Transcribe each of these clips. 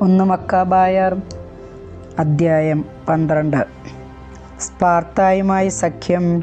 ഒന്ന് മക്കാബായർ അദ്ധ്യായം പന്ത്രണ്ട്. സ്പാർത്തായുമായി സഖ്യം.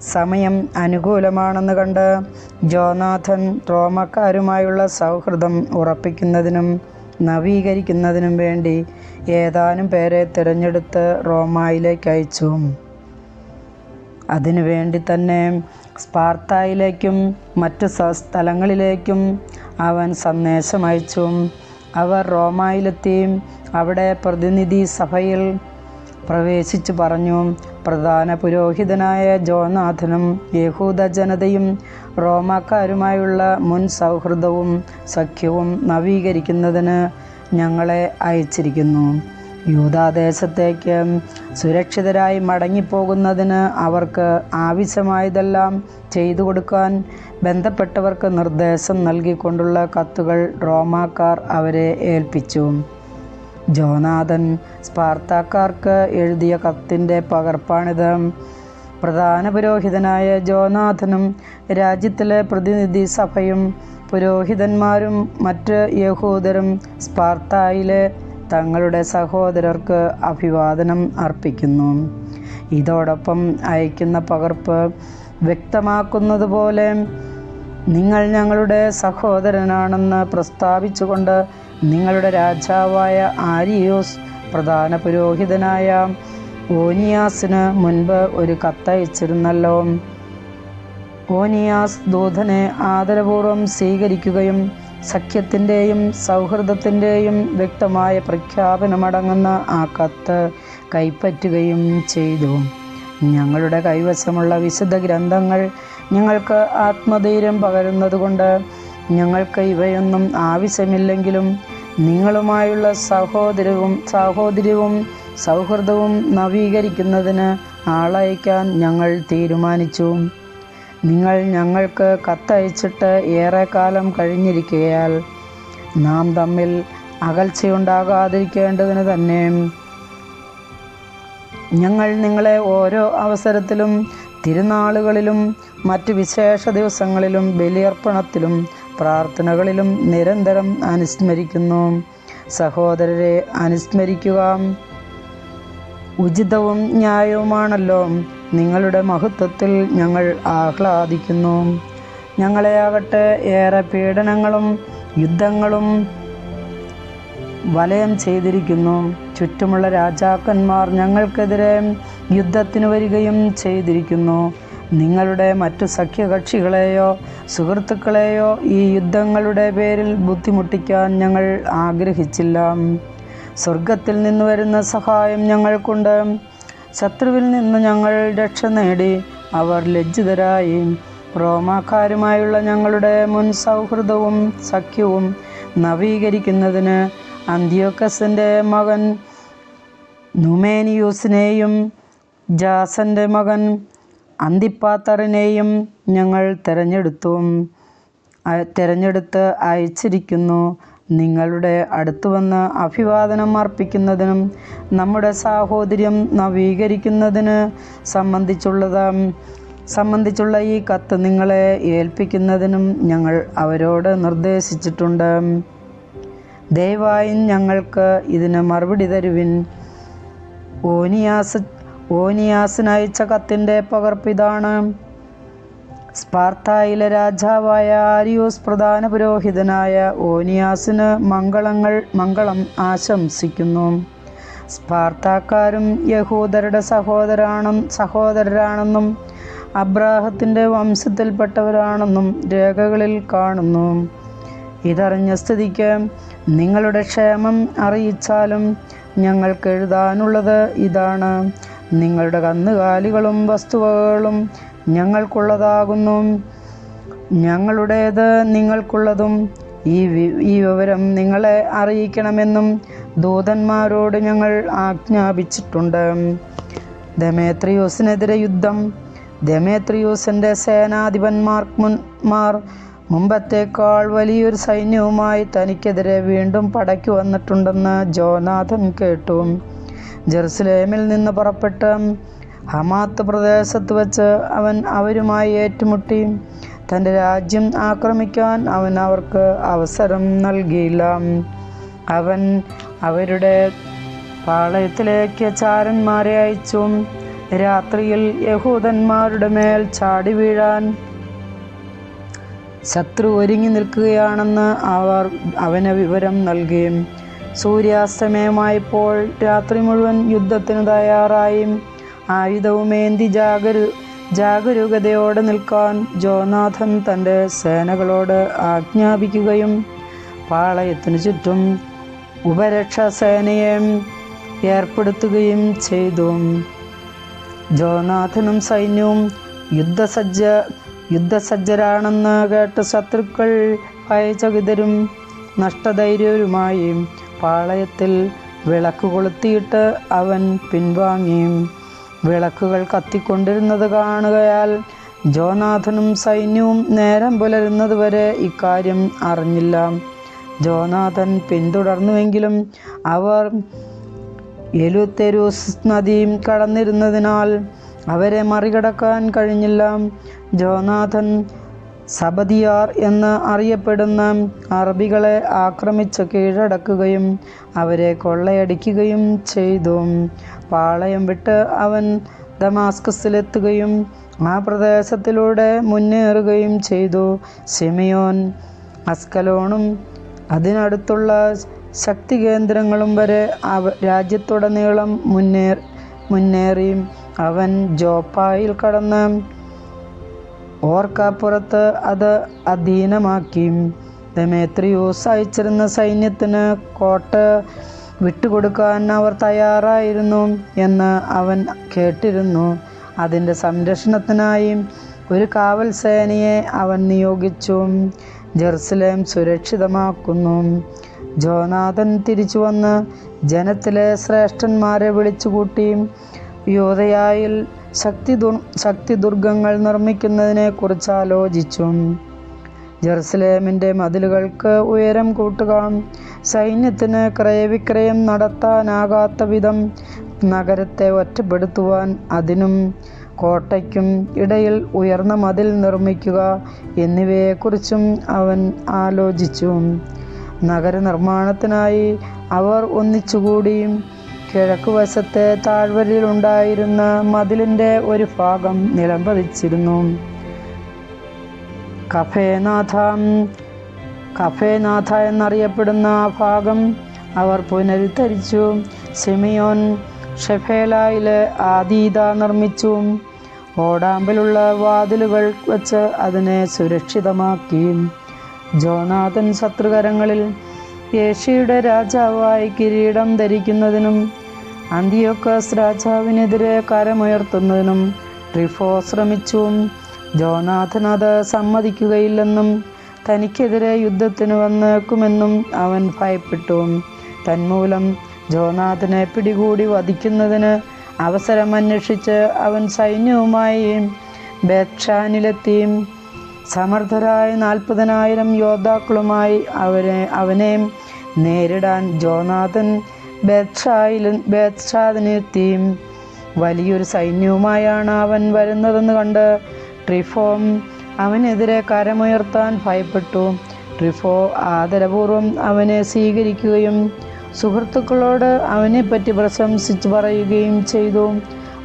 സമയം അനുകൂലമാണെന്ന് കണ്ട് ജോനാഥൻ റോമക്കാരുമായുള്ള സൗഹൃദം ഉറപ്പിക്കുന്നതിനും നവീകരിക്കുന്നതിനും വേണ്ടി ഏതാനും പേരെ തിരഞ്ഞെടുത്ത് റോമായിലേക്ക് അയച്ചു. അതിനുവേണ്ടി തന്നെ സ്പാർത്തായിലേക്കും മറ്റു സ്ഥലങ്ങളിലേക്കും അവൻ സന്ദേശം അയച്ചു. അവർ റോമായിലെത്തിയും അവിടെ പ്രതിനിധി സഭയിൽ പ്രവേശിച്ചു പറഞ്ഞു. പ്രധാന പുരോഹിതനായ ജോനാഥനും യഹൂദ ജനതയും റോമാക്കാരുമായുള്ള മുൻ സൗഹൃദവും സഖ്യവും നവീകരിക്കുന്നതിന് ഞങ്ങളെ അയച്ചിരിക്കുന്നു. യൂതാദേശത്തേക്ക് സുരക്ഷിതരായി മടങ്ങിപ്പോകുന്നതിന് അവർക്ക് ആവശ്യമായതെല്ലാം ചെയ്തു കൊടുക്കാൻ ബന്ധപ്പെട്ടവർക്ക് നിർദ്ദേശം നൽകിക്കൊണ്ടുള്ള കത്തുകൾ റോമാക്കാർ അവരെ ഏൽപ്പിച്ചു. ജോനാഥൻ സ്പാർത്താക്കാർക്ക് എഴുതിയ കത്തിന്റെ പകർപ്പാണിത്. പ്രധാന പുരോഹിതനായ ജോനാഥനും രാജ്യത്തിലെ പ്രതിനിധി സഭയും പുരോഹിതന്മാരും മറ്റ് യഹൂദരും സ്പാർത്തായിലെ തങ്ങളുടെ സഹോദരർക്ക് അഭിവാദനം അർപ്പിക്കുന്നു. ഇതോടൊപ്പം അയക്കുന്ന പകർപ്പ് വ്യക്തമാക്കുന്നത് പോലെ നിങ്ങൾ ഞങ്ങളുടെ സഹോദരനാണെന്ന് പ്രസ്താവിച്ചുകൊണ്ട് നിങ്ങളുടെ രാജാവായ ആരിയോസ് പ്രധാന പുരോഹിതനായ ഓനിയാസിന് മുൻപ് ഒരു കത്തയച്ചിരുന്നല്ലോ. ഓനിയാസ് ദൂതനെ ആദരപൂർവം സ്വീകരിക്കുകയും സഖ്യത്തിന്റെയും സൗഹൃദത്തിന്റെയും വ്യക്തമായ പ്രഖ്യാപനമടങ്ങുന്ന ആ കത്ത് കൈപ്പറ്റുകയും ചെയ്തു. ഞങ്ങളുടെ കൈവശമുള്ള വിശുദ്ധ ഗ്രന്ഥങ്ങൾ ഞങ്ങൾക്ക് ആത്മധൈര്യം പകരുന്നതുകൊണ്ട് ഞങ്ങൾക്ക് ഇവയൊന്നും ആവശ്യമില്ലെങ്കിലും നിങ്ങളുമായുള്ള സഹോദരവും സാഹോദര്യവും സൗഹൃദവും നവീകരിക്കുന്നതിന് ആളയക്കാൻ ഞങ്ങൾ തീരുമാനിച്ചു. നിങ്ങൾ ഞങ്ങൾക്ക് കത്തയച്ചിട്ട് ഏറെക്കാലം കഴിഞ്ഞിരിക്കയാൽ നാം തമ്മിൽ അകൽച്ചയുണ്ടാകാതിരിക്കേണ്ടതിന് തന്നെ. ഞങ്ങൾ നിങ്ങളെ ഓരോ അവസരത്തിലും തിരുനാളുകളിലും മറ്റ് വിശേഷ ദിവസങ്ങളിലും ബലിയർപ്പണത്തിലും പ്രാർത്ഥനകളിലും നിരന്തരം അനുസ്മരിക്കുന്നു. സഹോദരരെ അനുസ്മരിക്കുക. ഉചിതവും ന്യായവുമാണല്ലോ. നിങ്ങളുടെ മഹത്വത്തിൽ ഞങ്ങൾ ആഹ്ലാദിക്കുന്നു. ഞങ്ങളെ ആകട്ടെ ഏറെ പീഡനങ്ങളും യുദ്ധങ്ങളും വലയം ചെയ്തിരിക്കുന്നു. ചുറ്റുമുള്ള രാജാക്കന്മാർ ഞങ്ങൾക്കെതിരെ യുദ്ധത്തിന് വരികയും ചെയ്തിരിക്കുന്നു. നിങ്ങളുടെ മറ്റു സഖ്യകക്ഷികളെയോ സുഹൃത്തുക്കളെയോ ഈ യുദ്ധങ്ങളുടെ പേരിൽ ബുദ്ധിമുട്ടിക്കാൻ ഞങ്ങൾ ആഗ്രഹിച്ചില്ല. സ്വർഗത്തിൽ നിന്ന് വരുന്ന സഹായം ഞങ്ങൾക്കുണ്ട്. ശത്രുവിൽ നിന്ന് ഞങ്ങൾ രക്ഷ നേടി. അവർ ലജ്ജിതരായി. റോമാക്കാരുമായുള്ള ഞങ്ങളുടെ മുൻ സൗഹൃദവും സഖ്യവും നവീകരിക്കുന്നതിന് അന്ത്യോക്കസിന്റെ മകൻ നുമേനിയൂസിനെയും ജാസന്റെ മകൻ അന്തിപ്പാത്തറിനെയും ഞങ്ങൾ തിരഞ്ഞെടുത്തു. തിരഞ്ഞെടുത്ത് അയച്ചിരിക്കുന്നു. നിങ്ങളുടെ അടുത്ത് വന്ന് അഭിവാദനം അർപ്പിക്കുന്നതിനും നമ്മുടെ സാഹോദര്യം നവീകരിക്കുന്നതിന് സംബന്ധിച്ചുള്ളത് സംബന്ധിച്ചുള്ള ഈ കത്ത് നിങ്ങളെ ഏൽപ്പിക്കുന്നതിനും ഞങ്ങൾ അവരോട് നിർദ്ദേശിച്ചിട്ടുണ്ട്. ദയവായി ഞങ്ങൾക്ക് ഇതിന് മറുപടി തരുവിൻ. ഓനിയാസ് ഓനിയാസിനയച്ച കത്തിന്റെ പകർപ്പിതാണ് സ്പാർത്തായിലെ രാജാവായ ആരിയോസ് പ്രധാന പുരോഹിതനായ ഓനിയാസിന് മംഗളങ്ങൾ മംഗളം ആശംസിക്കുന്നു. സ്പാർത്താക്കാരും യഹൂദരുടെ സഹോദരാണെന്നും സഹോദരരാണെന്നും അബ്രാഹത്തിന്റെ വംശത്തിൽപ്പെട്ടവരാണെന്നും രേഖകളിൽ കാണുന്നു. ഇതറിഞ്ഞ സ്ഥിതിക്ക് നിങ്ങളുടെ ക്ഷേമം അറിയിച്ചാലും ഞങ്ങൾക്ക് എഴുതാനുള്ളത് ഇതാണ്. നിങ്ങളുടെ കന്നുകാലികളും വസ്തുവകകളും ഞങ്ങൾക്കുള്ളതാകുന്നു ഞങ്ങളുടേത് നിങ്ങൾക്കുള്ളതും. ഈ ഈ വിവരം നിങ്ങളെ അറിയിക്കണമെന്നും ദൂതന്മാരോട് ഞങ്ങൾ ആജ്ഞാപിച്ചിട്ടുണ്ട്. ദമേത്രിയോസിനെതിരെ യുദ്ധം. ദമേത്രിയോസിന്റെ മുൻമാർ മുമ്പത്തേക്കാൾ വലിയൊരു സൈന്യവുമായി തനിക്കെതിരെ വീണ്ടും പടയ്ക്ക് വന്നിട്ടുണ്ടെന്ന് ജോനാഥൻ കേട്ടു. ജെറുസലേമിൽ നിന്ന് പുറപ്പെട്ട് ഹമാത്ത് പ്രദേശത്ത് വച്ച് അവൻ അവരുമായി ഏറ്റുമുട്ടി. തന്റെ രാജ്യം ആക്രമിക്കാൻ അവൻ അവർക്ക് അവസരം നൽകിയില്ല. അവൻ അവരുടെ പാളയത്തിലേക്ക് ചാരന്മാരെ അയച്ചു. രാത്രിയിൽ യഹൂദന്മാരുടെ മേൽ ചാടി വീഴാൻ ശത്രു ഒരുങ്ങി നിൽക്കുകയാണെന്ന് അവർ അവന് വിവരം നൽകി. സൂര്യാസ്തമയമായപ്പോൾ രാത്രി മുഴുവൻ യുദ്ധത്തിന് തയ്യാറായി. ആയുധവുമേന്തി ജാഗരു ജാഗരൂകതയോടെ നിൽക്കാൻ ജോനാഥൻ തന്റെ സേനകളോട് ആജ്ഞാപിക്കുകയും പാളയത്തിനു ചുറ്റും ഉപരക്ഷാ സേനയെ ഏർപ്പെടുത്തുകയും ചെയ്തു. ജോനാഥനും സൈന്യവും യുദ്ധസജ്ജ യുദ്ധസജ്ജരാണെന്ന് കേട്ട് ശത്രുക്കൾ ഭയചകിതരും നഷ്ടധൈര്യരുമായി പാളയത്തിൽ വിളക്ക് കൊളുത്തിയിട്ട് അവൻ പിൻവാങ്ങി. വിളക്കുകൾ കത്തിക്കൊണ്ടിരുന്നത് കാണുകയാൽ ജോനാഥനും സൈന്യവും നേരം പുലരുന്നതുവരെ ഇക്കാര്യം അറിഞ്ഞില്ല. ജോനാഥൻ പിന്തുടർന്നുവെങ്കിലും അവർ എലുത്തെരൂസ് നദിയും കടന്നിരുന്നതിനാൽ അവരെ മറികടക്കാൻ കഴിഞ്ഞില്ല. ജോനാഥൻ സബദിയാർ എന്ന് അറിയപ്പെടുന്ന അറബികളെ ആക്രമിച്ച് കീഴടക്കുകയും അവരെ കൊള്ളയടിക്കുകയും ചെയ്തു. പാളയം വിട്ട് അവൻ ദമാസ്കസിലെത്തുകയും ആ പ്രദേശത്തിലൂടെ മുന്നേറുകയും ചെയ്തു. സിമിയോൻ അസ്കലോണും അതിനടുത്തുള്ള ശക്തി കേന്ദ്രങ്ങളും വരെ അവ രാജ്യത്തുടനീളം മുന്നേ മുന്നേറി. അവൻ ജോപ്പായിൽ കടന്ന് ഓർക്കാപ്പുറത്ത് അത് അധീനമാക്കി. ദമേത്രിയൂസ് അയച്ചിരുന്ന സൈന്യത്തിന് കോട്ട വിട്ടുകൊടുക്കാൻ അവർ തയ്യാറായിരുന്നു എന്ന് അവൻ കേട്ടിരുന്നു. അതിന്റെ സംരക്ഷണത്തിനായി ഒരു കാവൽ സേനയെ അവൻ നിയോഗിച്ചു. ജെറുസലേം സുരക്ഷിതമാക്കുന്നു. ജോനാഥൻ തിരിച്ചു വന്ന് ജനത്തിലെ ശ്രേഷ്ഠന്മാരെ വിളിച്ചുകൂട്ടി. യോധയായിൽ ശക്തി ദുർ ശക്തി ദുർഗങ്ങൾ നിർമ്മിക്കുന്നതിനെക്കുറിച്ച് ആലോചിച്ചു ജെറുസലേമിന്റെ മതിലുകൾക്ക് ഉയരം കൂട്ടുക സൈന്യത്തിന് ക്രയവിക്രയം നടത്താനാകാത്ത വിധം നഗരത്തെ ഒറ്റപ്പെടുത്തുവാൻ അതിനും കോട്ടയ്ക്കും ഇടയിൽ ഉയർന്ന മതിൽ നിർമ്മിക്കുക എന്നിവയെക്കുറിച്ചും അവൻ ആലോചിച്ചു. നഗരനിർമ്മാണത്തിനായി അവർ ഒന്നിച്ചുകൂടി കിഴക്കുവശത്തെ താഴ്വരയിലുണ്ടായിരുന്ന മതിലിന്റെ ഒരു ഭാഗം നിലംപതിച്ചിരുന്നു. കഫേനാഥ കഫേനാഥ എന്നറിയപ്പെടുന്ന ആ ഭാഗം അവർ പുനരുദ്ധരിച്ചു. സെമിയോൻ ഷെഫേലായിലെ ആദീത നിർമ്മിച്ചു. ഓടാമ്പിലുള്ള വാതിലുകൾ വച്ച് അതിനെ സുരക്ഷിതമാക്കി. ജോനാഥൻ ശത്രുകരങ്ങളിൽ ഏഷ്യയുടെ രാജാവായി കിരീടം ധരിക്കുന്നതിനും അന്തിയോക്കസ് രാജാവിനെതിരെ കരമുയർത്തുന്നതിനും ട്രിഫോ ശ്രമിച്ചു. ജോനാഥൻ അത് സമ്മതിക്കുകയില്ലെന്നും തനിക്കെതിരെ യുദ്ധത്തിന് വന്നേക്കുമെന്നും അവൻ ഭയപ്പെട്ടു. തന്മൂലം ജോനാഥനെ പിടികൂടി വധിക്കുന്നതിന് അവസരം അന്വേഷിച്ച് അവൻ സൈന്യവുമായി ബേക്ഷാനിലെത്തി സമർത്ഥരായ നാൽപ്പതിനായിരം യോദ്ധാക്കളുമായി അവരെ അവനെ നേരിടാൻ ജോനാഥൻ ബേത്ഷായിലും ബേത്ഷാദിനെത്തി വലിയൊരു സൈന്യവുമായാണ് അവൻ വരുന്നതെന്ന് കണ്ട് ട്രിഫോം അവനെതിരെ കരമുയർത്താൻ ഭയപ്പെട്ടു. ട്രിഫോ ആദരപൂർവം അവനെ സ്വീകരിക്കുകയും സുഹൃത്തുക്കളോട് അവനെപ്പറ്റി പ്രശംസിച്ച് പറയുകയും ചെയ്തു.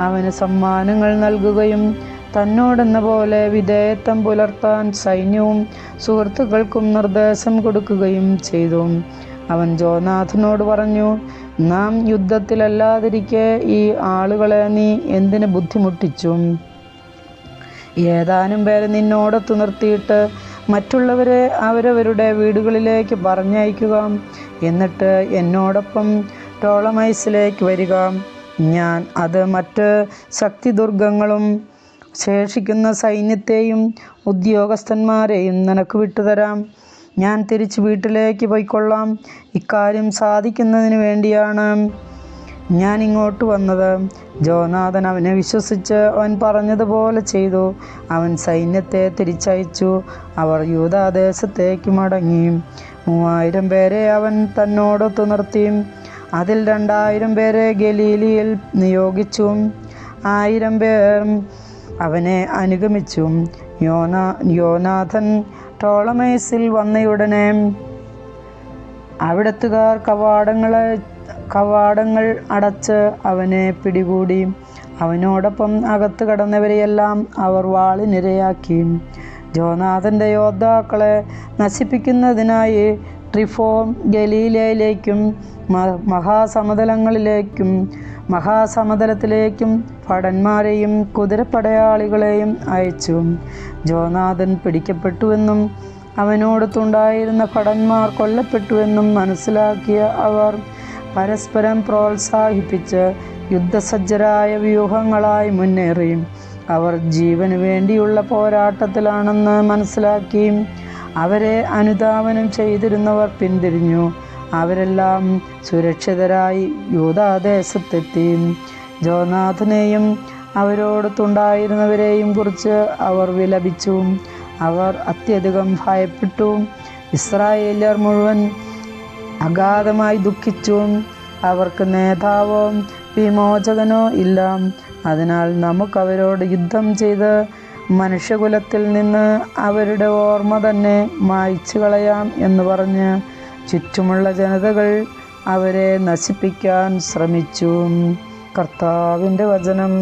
അവന് സമ്മാനങ്ങൾ നൽകുകയും തന്നോടെന്ന പോലെ വിധേയത്വം പുലർത്താൻ സൈന്യവും സുഹൃത്തുക്കൾക്കും നിർദ്ദേശം കൊടുക്കുകയും ചെയ്തു. അവൻ ജോനാഥനോട് പറഞ്ഞു നാം യുദ്ധത്തിലല്ലാതിരിക്കെ ഈ ആളുകളെ നീ എന്തിന് ബുദ്ധിമുട്ടിച്ചു? ഏതാനും പേരെ നിന്നോടത്ത് നിർത്തിയിട്ട് മറ്റുള്ളവരെ അവരവരുടെ വീടുകളിലേക്ക് പറഞ്ഞയക്കുക. എന്നിട്ട് എന്നോടൊപ്പം ടോളമൈസിലേക്ക് വരിക. ഞാൻ അത് മറ്റ് ശക്തിദുർഗങ്ങളും ശേഷിക്കുന്ന സൈന്യത്തെയും ഉദ്യോഗസ്ഥന്മാരെയും നിനക്ക് വിട്ടുതരാം. ഞാൻ തിരിച്ച് വീട്ടിലേക്ക് പോയിക്കൊള്ളാം. ഇക്കാര്യം സാധിക്കുന്നതിന് വേണ്ടിയാണ് ഞാൻ ഇങ്ങോട്ട് വന്നത്. ജോനാഥൻ അവനെ വിശ്വസിച്ച് അവൻ പറഞ്ഞതുപോലെ ചെയ്തു. അവൻ സൈന്യത്തെ തിരിച്ചയച്ചു. അവർ യൂതാദേശത്തേക്ക് മടങ്ങി. മൂവായിരം പേരെ അവൻ തന്നോടൊത്തു നിർത്തി. അതിൽ രണ്ടായിരം പേരെ ഗലീലിയിൽ നിയോഗിച്ചു. ആയിരം പേർ അവനെ അനുഗമിച്ചു. യോനാ യോനാഥൻ ടോളമേസിൽ വന്നയുടനെ അവിടത്തുകാർ കവാടങ്ങളെ കവാടങ്ങൾ അടച്ച് അവനെ പിടികൂടി. അവനോടൊപ്പം അകത്ത് കടന്നവരെയെല്ലാം അവർ വാളിനിരയാക്കി. ജോനാഥന്റെ യോദ്ധാക്കളെ നശിപ്പിക്കുന്നതിനായി ട്രിഫോ ഗലീലയിലേക്കും മഹാസമതലങ്ങളിലേക്കും മഹാസമതലത്തിലേക്കും ഭടന്മാരെയും കുതിരപ്പടയാളികളെയും അയച്ചു. ജോനാഥൻ പിടിക്കപ്പെട്ടുവെന്നും അവനോടൊത്തുണ്ടായിരുന്ന ഭടന്മാർ കൊല്ലപ്പെട്ടുവെന്നും മനസ്സിലാക്കിയ അവർ പരസ്പരം പ്രോത്സാഹിപ്പിച്ച് യുദ്ധസജ്ജരായ വ്യൂഹങ്ങളായി മുന്നേറി. അവർ ജീവന് വേണ്ടിയുള്ള പോരാട്ടത്തിലാണെന്ന് മനസ്സിലാക്കി അവരെ അനുധാവനം ചെയ്തിരുന്നവർ പിന്തിരിഞ്ഞു. അവരെല്ലാം സുരക്ഷിതരായി യൂതാദേശത്തെത്തി. ജോനാഥനെയും അവരോടൊത്തുണ്ടായിരുന്നവരെയും കുറിച്ച് അവർ വിലപിച്ചു. അവർ അത്യധികം ഭയപ്പെട്ടു. ഇസ്രായേലർ മുഴുവൻ അഗാധമായി ദുഃഖിച്ചു. അവർക്ക് നേതാവോ വിമോചകനോ ഇല്ല. അതിനാൽ നമുക്കവരോട് യുദ്ധം ചെയ്ത് മനുഷ്യകുലത്തിൽ നിന്ന് അവരുടെ ഓർമ്മ തന്നെ മായ്ച്ചു കളയാം എന്ന് പറഞ്ഞ് ചുറ്റുമുള്ള ജനതകൾ അവരെ നശിപ്പിക്കാൻ ശ്രമിച്ചു. കർത്താവിന്റെ വചനം.